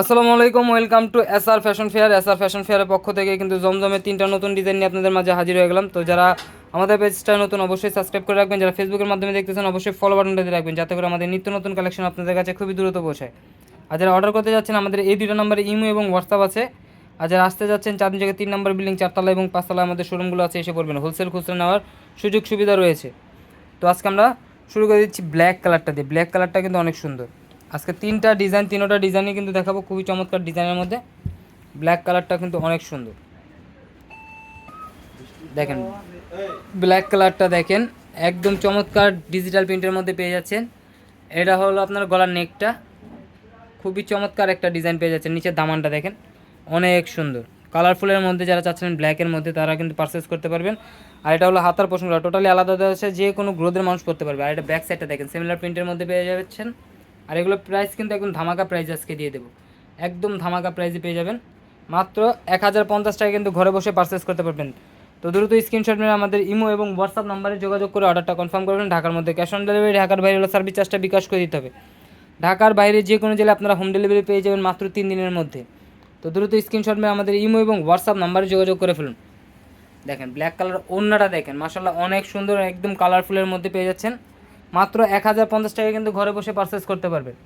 আসসালামু আলাইকুম, welcome to S R fashion fair. S R fashion ফেয়ারের পক্ষ থেকে কিন্তু জমজমের তিনটা নতুন ডিজাইন নিয়ে আপনাদের মাঝে হাজির হয়ে গেলাম। তো যারা আমাদের পেজটা নতুন, অবশ্যই সাবস্ক্রাইব করে রাখবেন। যারা ফেসবুকের মাধ্যমে দেখতেছেন, অবশ্যই ফলো বাটনটা দিয়ে রাখবেন, যাতে করে আমাদের নিত্য নতুন কালেকশন আপনাদের কাছে খুবই দ্রুত পৌঁছায়। আর যারা অর্ডার করতে যাচ্ছেন, আমাদের এই দুটো নম্বরে ইমো এবং হোয়াটসঅ্যাপ আছে। আর যারা আসতে যাচ্ছেন চাঁদনি জায়গায় তিন নম্বর বিল্ডিং চারতলা এবং পাঁচতলা আমাদের শোরুমগুলো আছে, এসে পড়বেন। হোলসেল খুচরা নেওয়ার সুযোগ সুবিধা রয়েছে। তো আজকে আমরা শুরু করে দিচ্ছি ব্ল্যাক কালারটা দিয়ে। ব্ল্যাক কালারটা কিন্তু অনেক সুন্দর। আজকে তিনটা ডিজাইন, তিনোটা ডিজাইনই কিন্তু দেখাবো, খুবই চমৎকার ডিজাইনের মধ্যে। ব্ল্যাক কালারটা কিন্তু অনেক সুন্দর। দেখেন ব্ল্যাক কালারটা দেখেন, একদম চমৎকার ডিজিটাল প্রিন্টের মধ্যে পেয়ে যাচ্ছেন। এটা হলো আপনার গলার নেকটা খুবই চমৎকার একটা ডিজাইন পেয়ে যাচ্ছেন, নিচের দামানটা দেখেন, অনেক সুন্দর। কালারফুলের মধ্যে যারা চাচ্ছেন ব্ল্যাকের মধ্যে, তারা কিন্তু পারচেস করতে পারবেন। আর এটা হলো হাতার পোষণটা টোটালি আলাদা দেওয়া আছে, যে কোনো গ্রোথের মানুষ করতে পারবে। আর এটা ব্যাক সাইডটা দেখেন সিমিলার প্রিন্টের মধ্যে পেয়ে যাচ্ছেন। আর এগুলো প্রাইস কিন্তু একদম ধামাকা প্রাইস আজকে দিয়ে দেবো। একদম ধামাকা প্রাইসে পেয়ে যাবেন। মাত্র এক হাজার পঞ্চাশ টাকা কিন্তু ঘরে বসে পারচেস করতে পারবেন। তো দ্রুত স্ক্রিনশট মেরে আমাদের ইমো এবং হোয়াটসঅ্যাপ নাম্বারে যোগাযোগ করে অর্ডারটা কনফার্ম করবেন ঢাকার মধ্যে ক্যাশ অন ডেলিভারি ঢাকার বাইরে হলো সার্ভিস চার্জটা বিকাশ করে দিতে হবে। ঢাকার বাইরে যে কোনো জেলায় আপনারা হোম ডেলিভারি পেয়ে যাবেন মাত্র তিন দিনের মধ্যে। তো দ্রুত স্ক্রিনশট মেরে আমাদের ইমো এবং হোয়াটসঅ্যাপ নাম্বারে যোগাযোগ করে ফেলুন। দেখেন ব্ল্যাক কালার ওড়নাটা দেখেন মাসাল্লাহ অনেক সুন্দর, একদম কালারফুলের মধ্যে পেয়ে যাচ্ছেন। মাত্র এক হাজার পঞ্চাশ টাকা কিন্তু ঘরে বসে পারচেস করতে পারবেন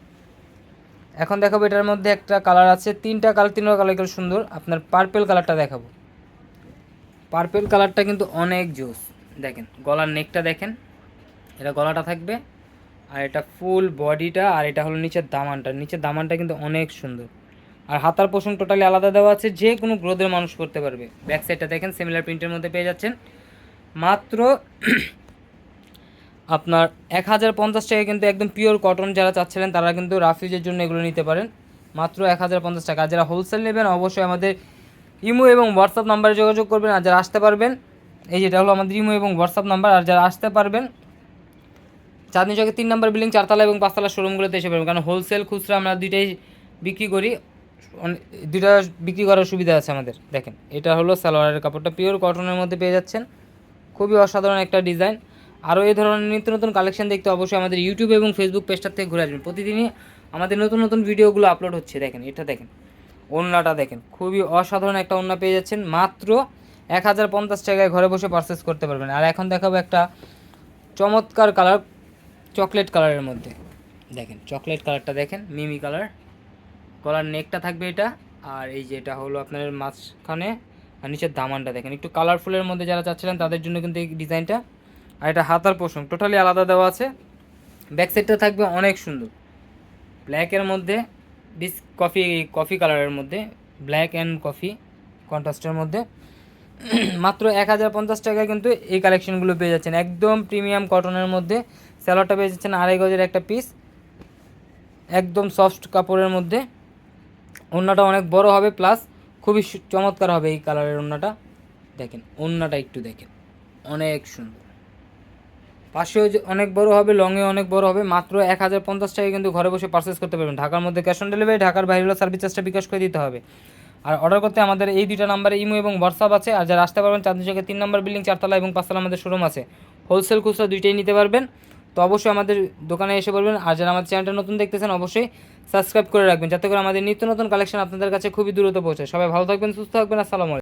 এখন দেখাবো এটার মধ্যে একটা কালার আছে, তিনটা কালার তিনটা কালার কিন্তু সুন্দর। আপনার পার্পেল কালারটা দেখাবো। পার্পেল কালারটা কিন্তু অনেক জোস। দেখেন, গলার নেকটা দেখেন, এটা গলাটা থাকবে, আর এটা ফুল বডিটা আর এটা হলো নিচের দামানটা। নিচের দামানটা কিন্তু অনেক সুন্দর। আর হাতার পোষণ টোটালি আলাদা দেওয়া আছে, যে কোনো গ্রোথের মানুষ করতে পারবে। ব্যাক সাইডটা দেখেন সিমিলার প্রিন্টের মধ্যে পেয়ে যাচ্ছেন। মাত্র আপনার এক হাজার পঞ্চাশ টাকা কিন্তু একদম পিওর কটন যারা চাচ্ছিলেন, তারা কিন্তু রাফিউজের জন্য এগুলো নিতে পারেন। মাত্র এক হাজার পঞ্চাশ টাকা। যারা হোলসেল নেবেন, অবশ্যই আমাদের ইমো এবং হোয়াটসঅ্যাপ নাম্বারে যোগাযোগ করবেন। আর যারা আসতে পারবেন, এই যেটা হলো আমাদের ইমো এবং হোয়াটসঅ্যাপ নাম্বার। আর যারা আসতে পারবেন, চাঁদনি চকে তিন নম্বর বিল্ডিং, চারতলা এবং পাঁচতলা শোরুমগুলোতে এসে পারবেন কারণ হোলসেল খুচরা আমরা দুইটাই বিক্রি করি। দুইটা বিক্রি করার সুবিধা আছে আমাদের। দেখেন, এটা হলো সালোয়ারের কাপড়টা। পিওর কটনের মধ্যে পেয়ে যাচ্ছেন। খুবই অসাধারণ একটা ডিজাইন আরও এই ধরনের নিত্য নতুন কালেকশন দেখতে অবশ্যই আমাদের ইউটিউব এবং ফেসবুক পেজটার থেকে ঘুরে আসবেন। প্রতিদিনই আমাদের নতুন নতুন ভিডিওগুলো আপলোড হচ্ছে, দেখেন, এটা দেখেন, ওড়নাটা দেখেন, খুবই অসাধারণ একটা ওড়না পেয়ে যাচ্ছেন, মাত্র এক হাজার পঞ্চাশ টাকায় ঘরে বসে পারচেস করতে পারবেন। আর এখন দেখাবো একটা চমৎকার কালার চকলেট কালারের মধ্যে। দেখেন চকলেট কালারটা দেখেন, মিমি কালার কলার নেকটা থাকবে এটা, আর এই যে এটা হলো আপনার মাঝখানে আর নিচের দামানটা দেখেন। একটু কালারফুলের মধ্যে যারা চাচ্ছিলেন তাদের জন্য কিন্তু এই ডিজাইনটা আর এটা হাতার পোষণ টোটালি আলাদা দেওয়া আছে। ব্যাক সাইডটা থাকবে অনেক সুন্দর। ব্ল্যাকের মধ্যে ডিস কফি কফি কালারের মধ্যে ব্ল্যাক অ্যান্ড কফি কন্ট্রাস্টের মধ্যে। মাত্র এক হাজার পঞ্চাশ টাকায় কিন্তু এই কালেকশনগুলো পেয়ে যাচ্ছেন। একদম প্রিমিয়াম কটনের মধ্যে স্যালোয়ারটা পেয়ে যাচ্ছেন আড়াই গজের একটা পিস একদম সফট কাপড়ের মধ্যে। ওড়নাটা অনেক বড় হবে প্লাস খুবই চমৎকার হবে এই কালারের ওড়নাটা। দেখেন, ওড়নাটা একটু দেখেন। অনেক সুন্দর। পাশেও অনেক বড় হবে লংয়ে অনেক বড় হবে, মাত্র এক হাজার পঞ্চাশ টাকায় কিন্তু ঘরে বসে পারচেস করতে পারবেন। ঢাকার মধ্যে ক্যাশ অন ডেলিভারি ঢাকার বাইরে হলো সার্ভিস চার্জটা বিকাশ করে দিতে হবে। আর অর্ডার করতে আমাদের এই দুইটা নাম্বারে ইমো এবং হোয়াটসঅ্যাপ আছে, আর যারা আসতে পারবেন চাঁদনি চকে তিন নম্বর বিল্ডিং চারতলা এবং পাঁচতলা আমাদের শোরুম আছে। হোলসেল খুচরা দুইটাই নিতে পারবেন। তো অবশ্যই আমাদের দোকানে এসে পড়বেন আর যারা আমাদের চ্যানেলটা নতুন দেখতেছেন, অবশ্যই সাবস্ক্রাইব করে রাখবেন, যাতে করে আমাদের নিত্য নতুন কালেকশন আপনাদের কাছে খুবই দ্রুত পৌঁছায় সবাই ভালো থাকবেন, সুস্থ থাকবেন, আসসালামু